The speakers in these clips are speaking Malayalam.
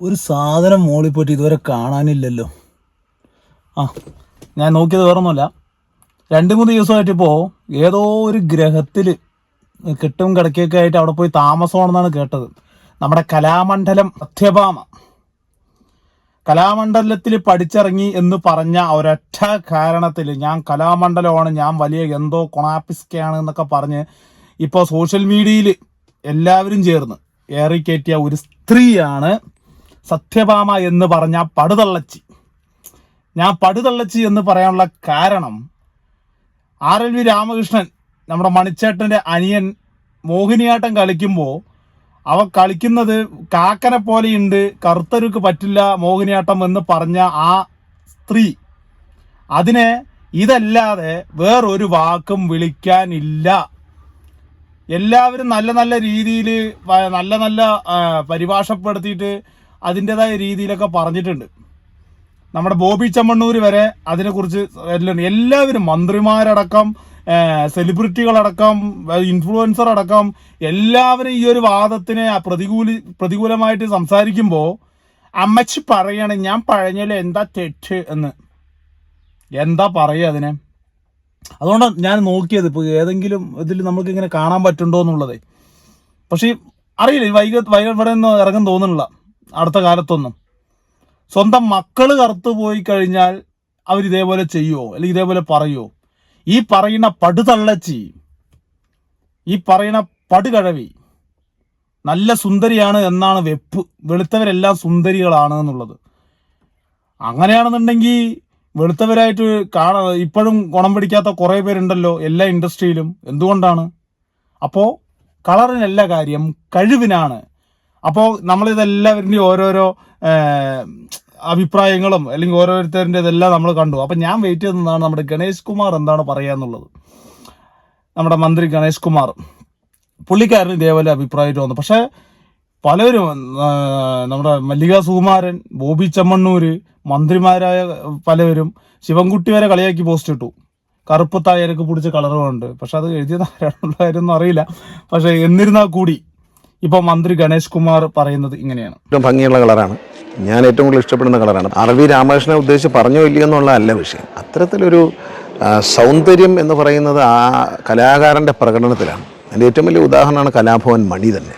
ഒരു സാധനം മോളിൽ പോയിട്ട് ഇതുവരെ കാണാനില്ലല്ലോ. ആ ഞാൻ നോക്കിയത് വേറൊന്നുമല്ല. രണ്ട് മൂന്ന് ദിവസമായിട്ട് ഇപ്പോൾ ഏതോ ഒരു ഗ്രഹത്തിൽ കെട്ടും കിടക്കുകയൊക്കെ ആയിട്ട് അവിടെ പോയി താമസമാണെന്നാണ് കേട്ടത്. നമ്മുടെ കലാമണ്ഡലം സത്യഭാമ കലാമണ്ഡലത്തിൽ പഠിച്ചിറങ്ങി എന്ന് പറഞ്ഞ ഒരൊറ്റ കാരണത്തിൽ ഞാൻ കലാമണ്ഡലമാണ് ഞാൻ വലിയ എന്തോ കൊണാപ്പിസ്കയാണ് എന്നൊക്കെ പറഞ്ഞ് ഇപ്പോൾ സോഷ്യൽ മീഡിയയിൽ എല്ലാവരും ചേർന്ന് ഏറിക്കയറ്റിയ ഒരു സ്ത്രീയാണ് സത്യഭാമ എന്ന് പറഞ്ഞ പടുതള്ളച്ചി. ഞാൻ പടുതള്ളച്ചി എന്ന് പറയാനുള്ള കാരണം ആർ എൽ വി രാമകൃഷ്ണൻ നമ്മുടെ മണിച്ചേട്ടന്റെ അനിയൻ മോഹിനിയാട്ടം കളിക്കുമ്പോൾ അവ കളിക്കുന്നത് കാക്കനെ പോലെയുണ്ട് കറുത്തരുക്ക് പറ്റില്ല മോഹിനിയാട്ടം എന്ന് പറഞ്ഞ ആ സ്ത്രീ. അതിനെ ഇതല്ലാതെ വേറൊരു വാക്കും വിളിക്കാനില്ല. എല്ലാവരും നല്ല നല്ല രീതിയിൽ നല്ല നല്ല പരിഭാഷപ്പെടുത്തിയിട്ട് അതിന്റെതായ രീതിയിലൊക്കെ പറഞ്ഞിട്ടുണ്ട്. നമ്മുടെ ബോബി ചമ്മണ്ണൂർ വരെ അതിനെക്കുറിച്ച് എല്ലാം എല്ലാവരും മന്ത്രിമാരടക്കം സെലിബ്രിറ്റികളടക്കം ഇൻഫ്ലുവൻസർ അടക്കം എല്ലാവരും ഈ ഒരു വാദത്തിനെ പ്രതികൂലി പ്രതികൂലമായിട്ട് സംസാരിക്കുമ്പോൾ അമ്മച്ചി പറയണേ ഞാൻ പഴഞ്ഞല്ലോ എന്താ തെറ്റ് എന്ന്. എന്താ പറയുക അതിനെ? അതുകൊണ്ട് ഞാൻ നോക്കിയത് ഇപ്പോൾ ഏതെങ്കിലും ഇതിൽ നമുക്ക് ഇങ്ങനെ കാണാൻ പറ്റുണ്ടോ എന്നുള്ളത്. പക്ഷേ അറിയില്ല വൈകി വൈകി ഇവിടെ നിന്ന് ഇറങ്ങും തോന്നുന്നില്ല. അടുത്ത കാലത്തൊന്നും. സ്വന്തം മക്കൾ കറുത്തു പോയി കഴിഞ്ഞാൽ അവർ ഇതേപോലെ ചെയ്യുമോ അല്ലെങ്കിൽ ഇതേപോലെ പറയുമോ ഈ പറയുന്ന പടുതള്ളച്ചി ഈ പറയുന്ന പടുകഴവി നല്ല സുന്ദരിയാണ് എന്നാണ് വെപ്പ്. വെളുത്തവരെല്ലാം സുന്ദരികളാണ് എന്നുള്ളത്. അങ്ങനെയാണെന്നുണ്ടെങ്കിൽ വെളുത്തവരായിട്ട് കാണ ഇപ്പോഴും ഗുണം പിടിക്കാത്ത കുറേ പേരുണ്ടല്ലോ എല്ലാ ഇൻഡസ്ട്രിയിലും. എന്തുകൊണ്ടാണ്? അപ്പോൾ കളറിനല്ല കാര്യം കഴിവിനാണ്. അപ്പോൾ നമ്മളിതെല്ലാവരുടെയും ഓരോരോ അഭിപ്രായങ്ങളും അല്ലെങ്കിൽ ഓരോരുത്തരുടെ ഇതെല്ലാം നമ്മൾ കണ്ടു. അപ്പം ഞാൻ വെയിറ്റ് ചെയ്ത് നിന്നാണ് നമ്മുടെ ഗണേഷ് കുമാർ എന്താണ് പറയാന്നുള്ളത് നമ്മുടെ മന്ത്രി ഗണേഷ് കുമാർ. പുള്ളിക്കാരന് ഇതേപോലെ അഭിപ്രായമായിട്ട് വന്നു. പക്ഷേ പലരും നമ്മുടെ മല്ലിക സുകുമാരൻ ബോബി ചെമ്മണ്ണൂര് മന്ത്രിമാരായ പലരും ശിവൻകുട്ടി വരെ കളിയാക്കി പോസ്റ്റ് ഇട്ടു. കറുപ്പ് തായരക്ക് പിടിച്ച കളറുമുണ്ട് പക്ഷെ അത് എഴുതിയത് ആരാണെന്നുള്ള കാര്യമൊന്നും അറിയില്ല. പക്ഷെ എന്നിരുന്നാൽ കൂടി ഇപ്പൊ മന്ത്രി ഗണേഷ് കുമാർ പറയുന്നത് ഇങ്ങനെയാണ്. ഏറ്റവും ഭംഗിയുള്ള കളറാണ്. ഞാൻ ഏറ്റവും കൂടുതൽ ഇഷ്ടപ്പെടുന്ന കളറാണ്. ആർ വി രാമകൃഷ്ണനെ ഉദ്ദേശിച്ച് പറഞ്ഞോ ഇല്ല എന്നുള്ള അല്ല വിഷയം. അത്തരത്തിലൊരു സൗന്ദര്യം എന്ന് പറയുന്നത് ആ കലാകാരന്റെ പ്രകടനത്തിലാണ്. അതിന്റെ ഏറ്റവും വലിയ ഉദാഹരണമാണ് കലാഭവൻ മണി തന്നെ.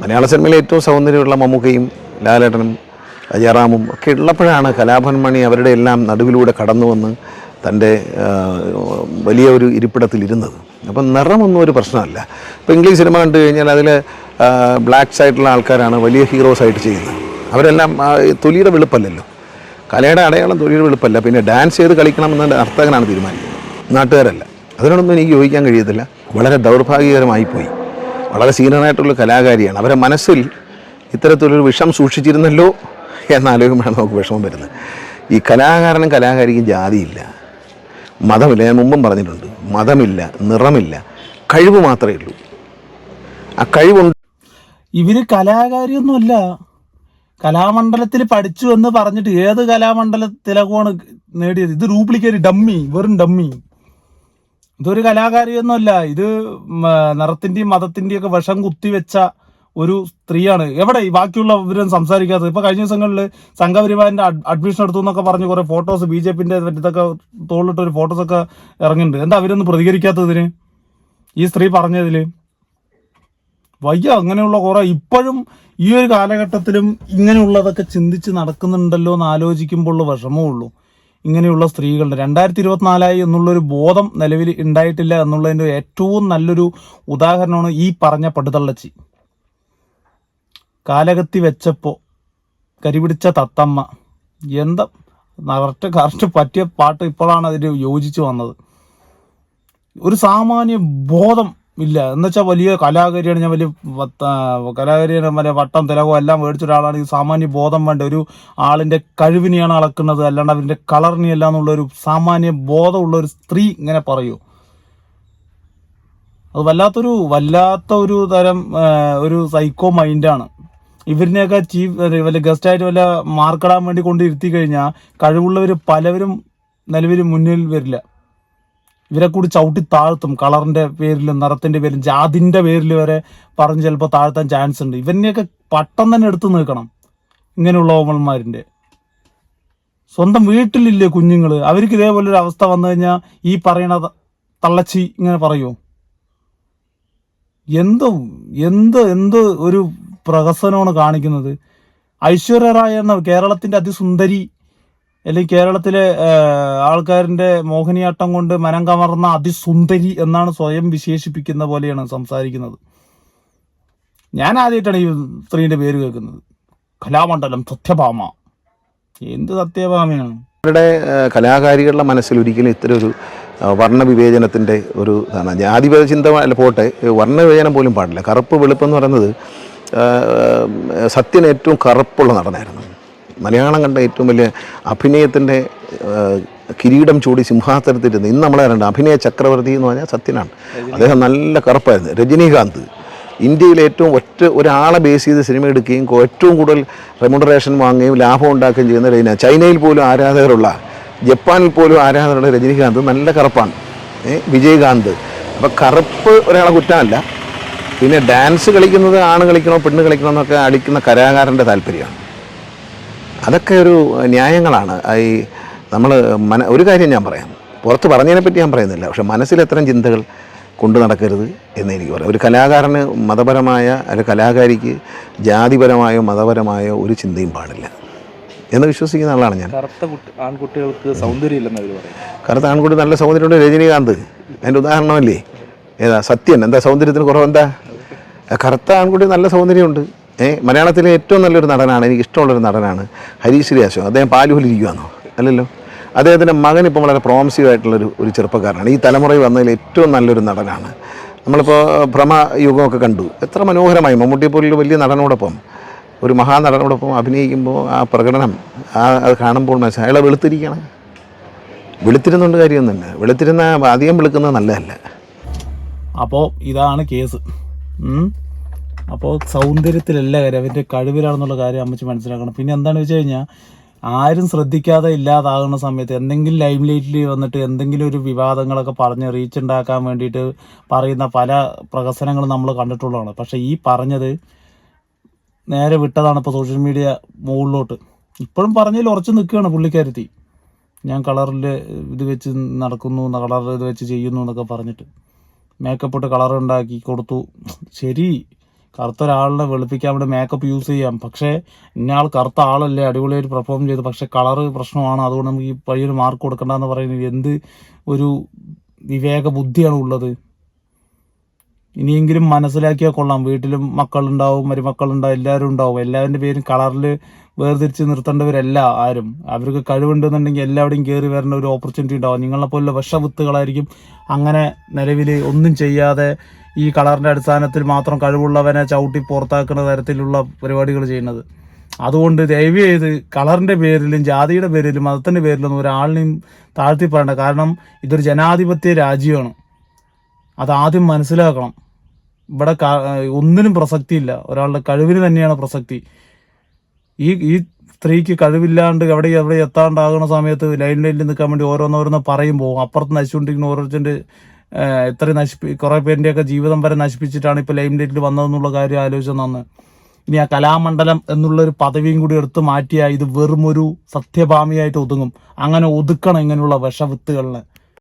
മലയാള സിനിമയിലെ ഏറ്റവും സൗന്ദര്യമുള്ള മമ്മൂക്കയും ലാലേട്ടനും ജയറാമും ഒക്കെ ഉള്ളപ്പോഴാണ് കലാഭവൻ മണി അവരുടെ എല്ലാം നടുവിലൂടെ കടന്നു വന്ന് തന്റെ വലിയ ഒരു ഇരിപ്പിടത്തിൽ ഇരുന്നത് അപ്പം നിറമൊന്നും ഒരു പ്രശ്നമല്ല. ഇപ്പോൾ ഇംഗ്ലീഷ് സിനിമ കണ്ടു കഴിഞ്ഞാൽ അതിൽ ബ്ലാക്ക് സൈഡിലുള്ള ആൾക്കാരാണ് വലിയ ഹീറോസ് ആയിട്ട് ചെയ്യുന്നത്. അവരെല്ലാം തൊലിയുടെ വെളുപ്പല്ലല്ലോ. കലയുടെ അടയാളം തൊലിയുടെ വെളുപ്പല്ല. പിന്നെ ഡാൻസ് ചെയ്ത് കളിക്കണമെന്ന് നർത്തകനാണ് തീരുമാനിക്കുന്നത്. നാട്ടുകാരല്ല. അതിനോടൊന്നും എനിക്ക് യോജിക്കാൻ കഴിയത്തില്ല. വളരെ ദൗർഭാഗ്യകരമായി പോയി വളരെ സീനിയറായിട്ടുള്ള കലാകാരിയാണ്. അവരെ മനസ്സിൽ ഇത്തരത്തിലൊരു വിഷം സൂക്ഷിച്ചിരുന്നല്ലോ എന്നാലോചിക്കുമ്പോഴാണ് നമുക്ക് വിഷമം വരുന്നത്. ഈ കലാകാരനും കലാകാരിക്കും ജാതിയില്ല. മതമില്ല. ഞാൻ മുമ്പും പറഞ്ഞിട്ടുണ്ട്. മതമില്ല. നിറമില്ല. കഴിവ് മാത്രമേ ഉള്ളൂ. ആ കഴിവുണ്ട് ഇവർ കലാകാരിയൊന്നുമല്ല. കലാമണ്ഡലത്തിൽ പഠിച്ചു എന്ന് പറഞ്ഞിട്ട് ഏത് കലാമണ്ഡല തിലകമാണ് നേടിയത്? ഇത് ഡ്യൂപ്ലിക്കേറ്റ് ഡമ്മി വെറും ഡമ്മി ഇതൊരു കലാകാരിയൊന്നുമല്ല. ഇത് നിറത്തിന്റെയും മതത്തിന്റെയും ഒക്കെ വിഷം കുത്തിവെച്ച ഒരു സ്ത്രീയാണ്. എവിടെ? ഈ ബാക്കിയുള്ള ഇവരും സംസാരിക്കാത്തത്. ഇപ്പൊ കഴിഞ്ഞ ദിവസങ്ങളിൽ സംഘപരിവാറിന്റെ അഡ്മിഷൻ എടുത്തു എന്നൊക്കെ പറഞ്ഞ് കുറെ ഫോട്ടോസ് ബി ജെ പിന്റെ ഇതൊക്കെ ഫോട്ടോസ് ഒക്കെ ഇറങ്ങുന്നുണ്ട് എന്താ അവരൊന്നും പ്രതികരിക്കാത്തതിന് ഈ സ്ത്രീ പറഞ്ഞതിൽ. വയ്യ അങ്ങനെയുള്ള കുറെ. ഇപ്പോഴും ഈ ഒരു കാലഘട്ടത്തിലും ഇങ്ങനെയുള്ളതൊക്കെ ചിന്തിച്ച് നടക്കുന്നുണ്ടല്ലോ എന്ന് ആലോചിക്കുമ്പോൾ ഉള്ള വിഷമമേ ഉള്ളൂ. ഇങ്ങനെയുള്ള സ്ത്രീകളുടെ രണ്ടായിരത്തി ഇരുപത്തിനാലായി എന്നുള്ളൊരു ബോധം നിലവിൽ ഉണ്ടായിട്ടില്ല എന്നുള്ളതിന്റെ ഏറ്റവും നല്ലൊരു ഉദാഹരണമാണ് ഈ പറഞ്ഞ പടുതള്ളച്ചി. കാലകത്തി വെച്ചപ്പോൾ കരിപിടിച്ച തത്തമ്മ. എന്താ? കറക്റ്റ് കറക്റ്റ് പറ്റിയ പാട്ട് ഇപ്പോഴാണ് അതിന് യോജിച്ച് വന്നത്. ഒരു സാമാന്യ ബോധം ഇല്ല. എന്നുവെച്ചാൽ വലിയ കലാകാരിയാണ് ഞാൻ വലിയ കലാകാരിയാണ് വലിയ വട്ടം തിലകോ എല്ലാം മേടിച്ച ഒരാളാണ്. ഈ സാമാന്യ ബോധം വേണ്ട ഒരു ആളിന്റെ കഴിവിനെയാണ് അളക്കുന്നത്. അല്ലാണ്ട് അവരിന്റെ കളറിനെയല്ല എന്നുള്ളൊരു സാമാന്യ ബോധമുള്ള ഒരു സ്ത്രീ ഇങ്ങനെ പറയൂ. അത് വല്ലാത്തൊരു വല്ലാത്ത ഒരു തരം ഒരു സൈക്കോ മൈൻഡാണ് ഇവരിനെയൊക്കെ ചീഫ് വല്ല ഗസ്റ്റായിട്ട് വല്ല മാർക്കിടാൻ വേണ്ടി കൊണ്ടിരുത്തി കഴിഞ്ഞാൽ കഴിവുള്ളവർ പലവരും നിലവിൽ മുന്നിൽ വരില്ല. ഇവരെ കൂടി ചവിട്ടി താഴ്ത്തും. കളറിന്റെ പേരിലും നിറത്തിന്റെ പേരിലും ജാതിന്റെ പേരിൽ വരെ പറഞ്ഞ് ചിലപ്പോൾ താഴ്ത്താൻ ചാൻസ് ഉണ്ട്. ഇവനെയൊക്കെ പട്ടം തന്നെ എടുത്തു നിൽക്കണം ഇങ്ങനെയുള്ള ഓമന്മാരിന്റെ സ്വന്തം വീട്ടിലില്ലേ കുഞ്ഞുങ്ങൾ അവർക്ക് ഇതേപോലെ ഒരു അവസ്ഥ വന്നു കഴിഞ്ഞാൽ ഈ പറയണ തള്ളച്ചി ഇങ്ങനെ പറയുമോ എന്തോ എന്ത് എന്ത് ഒരു പ്രഹസനമാണ് കാണിക്കുന്നത്. ഐശ്വര്യ റായ് എന്ന കേരളത്തിന്റെ അതിസുന്ദരി അല്ലെങ്കിൽ കേരളത്തിലെ ആൾക്കാരിന്റെ മോഹിനിയാട്ടം കൊണ്ട് മനം കമർന്ന അതിസുന്ദരി എന്നാണ് സ്വയം വിശേഷിപ്പിക്കുന്ന പോലെയാണ് സംസാരിക്കുന്നത്. ഞാൻ ആദ്യമായിട്ടാണ് ഈ സ്ത്രീയുടെ പേര് കേൾക്കുന്നത്. കലാമണ്ഡലം സത്യഭാമ. എന്ത് സത്യഭാമയാണ്? അവരുടെ കലാകാരികളുടെ മനസ്സിൽ ഒരിക്കലും ഇത്തരം ഒരു വർണവിവേചനത്തിന്റെ ഒരു ഇതാണ്. ജാതിപത ചിന്ത പോട്ടെ വർണവിവേചനം പോലും പാടില്ല. കറുപ്പ് വെളുപ്പെന്ന് പറയുന്നത് സത്യൻ ഏറ്റവും കറുപ്പുള്ള നടനായിരുന്നു. മലയാളം കണ്ട ഏറ്റവും വലിയ അഭിനയത്തിന്റെ കിരീടം ചൂടി സിംഹാസനത്തിരുന്ന് ഇന്ന് നമ്മളെ അറിയണ്ട അഭിനയ ചക്രവർത്തി എന്ന് പറഞ്ഞാൽ സത്യനാണ്. അദ്ദേഹം നല്ല കറുപ്പായിരുന്നു. രജനീകാന്ത് ഇന്ത്യയിൽ ഏറ്റവും ഒറ്റ ഒരാളെ ബേസ് ചെയ്ത് സിനിമ എടുക്കുകയും ഏറ്റവും കൂടുതൽ റെമുണറേഷൻ വാങ്ങുകയും ലാഭം ഉണ്ടാക്കുകയും ചെയ്യുന്ന രജന ചൈനയിൽ പോലും ആരാധകരുള്ള ജപ്പാനിൽ പോലും ആരാധകരുള്ള രജനീകാന്ത് നല്ല കറുപ്പാണ്. വിജയകാന്ത്. അപ്പോൾ കറുപ്പ് ഒരാളെ കുറ്റമല്ല. പിന്നെ ഡാൻസ് കളിക്കുന്നത് ആണ് കളിക്കണോ പെണ്ണ് കളിക്കണോ എന്നൊക്കെ അടിക്കുന്ന കലാകാരന്റെ താല്പര്യമാണ്. അതൊക്കെ ഒരു ന്യായങ്ങളാണ്. ഈ നമ്മൾ മന ഒരു കാര്യം ഞാൻ പറയാം. പുറത്ത് പറഞ്ഞതിനെ പറ്റി ഞാൻ പറയുന്നില്ല. പക്ഷെ മനസ്സിൽ എത്രയും ചിന്തകൾ കൊണ്ടു നടക്കരുത് എന്ന് എനിക്ക് പറയാം. ഒരു കലാകാരന് മതപരമായ അല്ലെങ്കിൽ കലാകാരിക്ക് ജാതിപരമായോ മതപരമായോ ഒരു ചിന്തയും പാടില്ല എന്ന് വിശ്വസിക്കുന്ന ആളാണ് ഞാൻ. കറുത്ത ആൺകുട്ടികൾക്ക് സൗന്ദര്യം ഇല്ലെന്ന് അവർ പറയും. കറുത്ത ആൺകുട്ടി നല്ല സൗന്ദര്യമുണ്ട് രജനീകാന്ത്. അതിന്റെ ഉദാഹരണമല്ലേ? ഏതാ സത്യൻ. എന്താ സൗന്ദര്യത്തിന് കുറവെന്താ? കറുത്ത ആൺകുട്ടി നല്ല സൗന്ദര്യമുണ്ട്. മലയാളത്തിലെ ഏറ്റവും നല്ലൊരു നടനാണ് എനിക്ക് ഇഷ്ടമുള്ളൊരു നടനാണ് ഹരീഷ് ശ്രീയാശോ അദ്ദേഹം പാലുപോലിരിക്കുകയാണോ അല്ലല്ലോ. അദ്ദേഹത്തിന്റെ മകൻ ഇപ്പോൾ വളരെ പ്രോമിസീവ് ആയിട്ടുള്ളൊരു ഒരു ചെറുപ്പക്കാരനാണ്. ഈ തലമുറയിൽ വന്നതിൽ ഏറ്റവും നല്ലൊരു നടനാണ്. നമ്മളിപ്പോൾ ഭ്രമ യുഗമൊക്കെ കണ്ടു. എത്ര മനോഹരമായി. മമ്മൂട്ടിയെ പോലുള്ള വലിയ നടനോടൊപ്പം ഒരു മഹാനടനോടൊപ്പം അഭിനയിക്കുമ്പോൾ ആ പ്രകടനം ആ അത് കാണുമ്പോൾ മനസ്സിലായി അയാളെ വെളുത്തിരിക്കണം വെളുത്തിരുന്നുകൊണ്ട് കാര്യമൊന്നുമില്ല വെളുത്തിരുന്ന അധികം വെളുക്കുന്നത് നല്ലതല്ല. അപ്പോൾ ഇതാണ് കേസ്. അപ്പോൾ സൗന്ദര്യത്തിലല്ല കാര്യം. അവന്റെ കഴിവിലാണെന്നുള്ള കാര്യം അമ്മച്ചി മനസ്സിലാക്കണം. പിന്നെ എന്താണെന്ന് വെച്ച് കഴിഞ്ഞാൽ ആരും ശ്രദ്ധിക്കാതെ ഇല്ലാതാകുന്ന സമയത്ത് എന്തെങ്കിലും ലൈം ലൈറ്റിൽ വന്നിട്ട് എന്തെങ്കിലും ഒരു വിവാദങ്ങളൊക്കെ പറഞ്ഞ് റീച്ച് ഉണ്ടാക്കാൻ വേണ്ടിയിട്ട് പറയുന്ന പല പ്രഹസനങ്ങളും നമ്മൾ കണ്ടിട്ടുള്ളതാണ്. പക്ഷേ ഈ പറഞ്ഞത് നേരെ വിട്ടതാണ് ഇപ്പോൾ സോഷ്യൽ മീഡിയ മുകളിലോട്ട്. ഇപ്പോഴും പറഞ്ഞതിൽ ഉറച്ചു നിൽക്കുകയാണ് പുള്ളിക്കാരത്തി. ഞാൻ കളറിൽ ഇത് വെച്ച് നടക്കുന്നു കളർ ഇത് വെച്ച് ചെയ്യുന്നു എന്നൊക്കെ പറഞ്ഞിട്ട്. മേക്കപ്പ് ഇട്ട് കളർ ഉണ്ടാക്കി കൊടുത്തു. ശരി കറുത്ത ഒരാളിനെ വെളുപ്പിക്കാൻ വേണ്ടി മേക്കപ്പ് യൂസ് ചെയ്യാം. പക്ഷേ ഇന്നയാൾ കറുത്ത ആളല്ലേ? അടിപൊളിയായിട്ട് പെർഫോം ചെയ്തു. പക്ഷേ കളറ് പ്രശ്നമാണ്. അതുകൊണ്ട് നമുക്ക് ഈ പയ്യൊരു മാർക്ക് കൊടുക്കണ്ടെന്ന് പറയുന്നത് എന്ത് ഒരു വിവേക ബുദ്ധിയാണ് ഉള്ളത്. ഇനിയെങ്കിലും മനസ്സിലാക്കിയാൽ കൊള്ളാം. വീട്ടിലും മക്കളുണ്ടാവും മരുമക്കളുണ്ടാവും എല്ലാവരും ഉണ്ടാവും. എല്ലാവരുടെ പേരും കളറിൽ വേർതിരിച്ച് നിർത്തേണ്ടവരല്ല ആരും. അവർക്ക് കഴിവുണ്ടെന്നുണ്ടെങ്കിൽ എല്ലാവരുടെയും കയറി വരേണ്ട ഒരു ഓപ്പർച്യൂണിറ്റി ഉണ്ടാവും. നിങ്ങളെ പോലുള്ള വിഷവിത്തുകളായിരിക്കും അങ്ങനെ നിലവിൽ ഒന്നും ചെയ്യാതെ ഈ കളറിന്റെ അടിസ്ഥാനത്തിൽ മാത്രം കഴിവുള്ളവനെ ചവിട്ടി പുറത്താക്കുന്ന തരത്തിലുള്ള പരിപാടികൾ ചെയ്യുന്നത്. അതുകൊണ്ട് ദയവ് ചെയ്ത് കളറിന്റെ പേരിലും ജാതിയുടെ പേരിലും മതത്തിന്റെ പേരിലൊന്നും ഒരാളിനെയും താഴ്ത്തി പറയണ്ട കാരണം ഇതൊരു ജനാധിപത്യ രാജ്യമാണ്. അതാദ്യം മനസ്സിലാക്കണം. ഇവിടെ ഒന്നിനും പ്രസക്തിയില്ല. ഒരാളുടെ കഴിവിന് തന്നെയാണ് പ്രസക്തി. ഈ ഈ സ്ത്രീക്ക് കഴിവില്ലാണ്ട് എവിടെ എവിടെ എത്താണ്ടാകുന്ന സമയത്ത് ലൈൻ ലൈനിൽ നിൽക്കാൻ വേണ്ടി ഓരോന്നോരോന്ന് പറയുമ്പോൾ അപ്പുറത്ത് നശിച്ചുകൊണ്ടിരിക്കുന്ന ഓരോരുത്തരുടെ എത്ര നശിപ്പി കുറേ പേരുടെയൊക്കെ ജീവിതം വരെ നശിപ്പിച്ചിട്ടാണ് ഇപ്പോൾ ലൈൻ ലൈറ്റിൽ വന്നതെന്നുള്ള കാര്യം ആലോചിച്ച് നന്ന്. ഇനി ആ കലാമണ്ഡലം എന്നുള്ളൊരു പദവിയും കൂടി എടുത്ത് മാറ്റിയാൽ ഇത് വെറുമൊരു സത്യഭാമിയായിട്ട് ഒതുങ്ങും. അങ്ങനെ ഒതുക്കണം ഇങ്ങനെയുള്ള വിഷവിത്തുകളിനെ